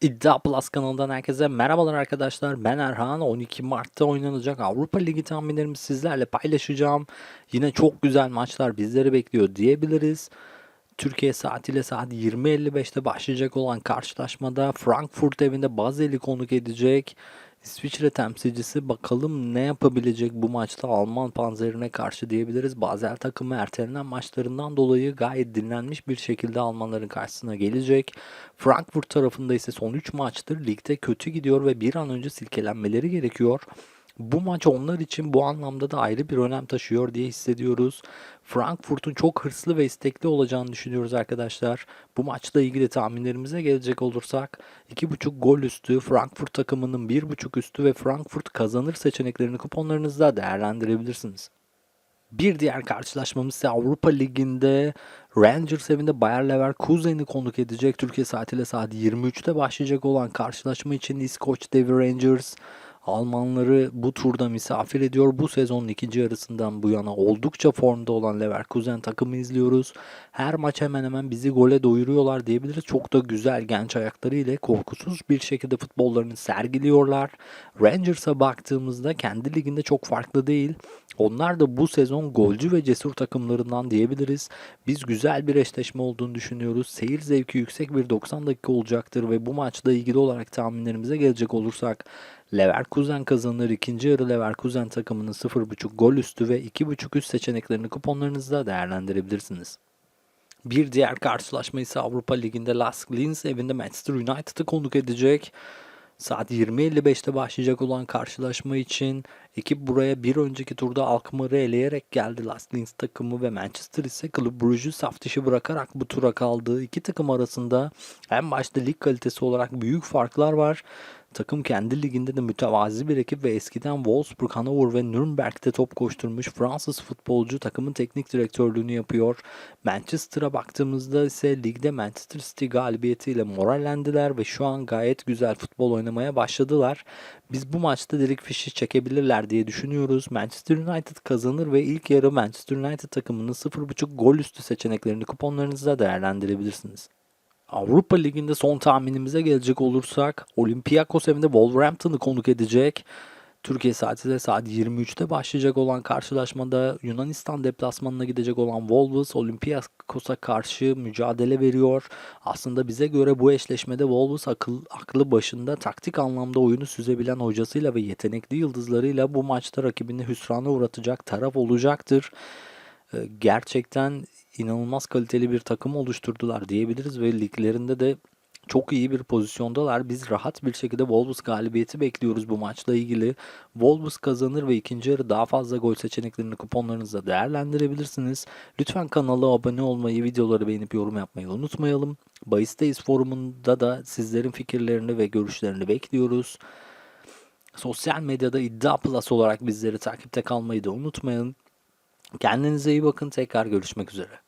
İddia Plus kanalından herkese merhabalar arkadaşlar. Ben Erhan. 12 Mart'ta oynanacak Avrupa Ligi tahminlerimi sizlerle paylaşacağım. Yine çok güzel maçlar bizleri bekliyor diyebiliriz. Türkiye saatiyle saat 20.55'te başlayacak olan karşılaşmada Frankfurt evinde Basel'i konuk edecek. İsviçre temsilcisi bakalım ne yapabilecek bu maçta Alman panzerine karşı diyebiliriz. Basel takımı ertelenen maçlarından dolayı gayet dinlenmiş bir şekilde Almanların karşısına gelecek. Frankfurt tarafında ise son 3 maçtır ligde kötü gidiyor ve bir an önce silkelenmeleri gerekiyor. Bu maç onlar için bu anlamda da ayrı bir önem taşıyor diye hissediyoruz. Frankfurt'un çok hırslı ve istekli olacağını düşünüyoruz arkadaşlar. Bu maçla ilgili tahminlerimize gelecek olursak 2.5 gol üstü, Frankfurt takımının 1.5 üstü ve Frankfurt kazanır seçeneklerini kuponlarınızda değerlendirebilirsiniz. Bir diğer karşılaşmamız ise Avrupa Ligi'nde Rangers evinde Bayer Leverkusen'i konuk edecek. Türkiye saatiyle saat 23'te başlayacak olan karşılaşma için İskoç Devi Rangers Almanları bu turda misafir ediyor. Bu sezonun ikinci yarısından bu yana oldukça formda olan Leverkusen takımı izliyoruz. Her maç hemen hemen bizi gole doyuruyorlar diyebiliriz. Çok da güzel genç ayakları ile korkusuz bir şekilde futbollarını sergiliyorlar. Rangers'a baktığımızda kendi liginde çok farklı değil. Onlar da bu sezon golcü ve cesur takımlarından diyebiliriz. Biz güzel bir eşleşme olduğunu düşünüyoruz. Seyir zevki yüksek bir 90 dakika olacaktır ve bu maçla ilgili olarak tahminlerimize gelecek olursak Leverkusen kazanır. İkinci yarı Leverkusen takımının 0.5 gol üstü ve 2.5 üst seçeneklerini kuponlarınızda değerlendirebilirsiniz. Bir diğer karşılaşma ise Avrupa Ligi'nde Lask Linz evinde Manchester United'ı konuk edecek. Saat 20.55'te başlayacak olan karşılaşma için ekip buraya bir önceki turda Alkmaar'ı eleyerek geldi. Lask Linz takımı ve Manchester ise Club Brugge'ü saf dışı bırakarak bu tura kaldı. İki takım arasında en başta lig kalitesi olarak büyük farklar var. Takım kendi liginde de mütevazi bir ekip ve eskiden Wolfsburg, Hannover ve Nürnberg'de top koşturmuş Fransız futbolcu takımın teknik direktörlüğünü yapıyor. Manchester'a baktığımızda ise ligde Manchester City galibiyetiyle morallendiler ve şu an gayet güzel futbol oynamaya başladılar. Biz bu maçta direkt fişi çekebilirler diye düşünüyoruz. Manchester United kazanır ve ilk yarı Manchester United takımının 0.5 gol üstü seçeneklerini kuponlarınızda değerlendirebilirsiniz. Avrupa Ligi'nde son tahminimize gelecek olursak Olympiakos evinde Wolverhampton'ı konuk edecek. Türkiye saatiyle saat 23'te başlayacak olan karşılaşmada Yunanistan deplasmanına gidecek olan Wolves Olympiakos'a karşı mücadele veriyor. Aslında bize göre bu eşleşmede Wolves akıl, aklı başında taktik anlamda oyunu süzebilen hocasıyla ve yetenekli yıldızlarıyla bu maçta rakibini hüsrana uğratacak taraf olacaktır. Ee, Gerçekten inanılmaz kaliteli bir takım oluşturdular diyebiliriz ve liglerinde de çok iyi bir pozisyondalar. Biz rahat bir şekilde Wolves galibiyeti bekliyoruz bu maçla ilgili. Wolves kazanır ve ikinci yarı daha fazla gol seçeneklerini kuponlarınızda değerlendirebilirsiniz. Lütfen kanala abone olmayı, videoları beğenip yorum yapmayı unutmayalım. Bahis'teyiz forumunda da sizlerin fikirlerini ve görüşlerini bekliyoruz. Sosyal medyada iddia plus olarak bizleri takipte kalmayı da unutmayın. Kendinize iyi bakın. Tekrar görüşmek üzere.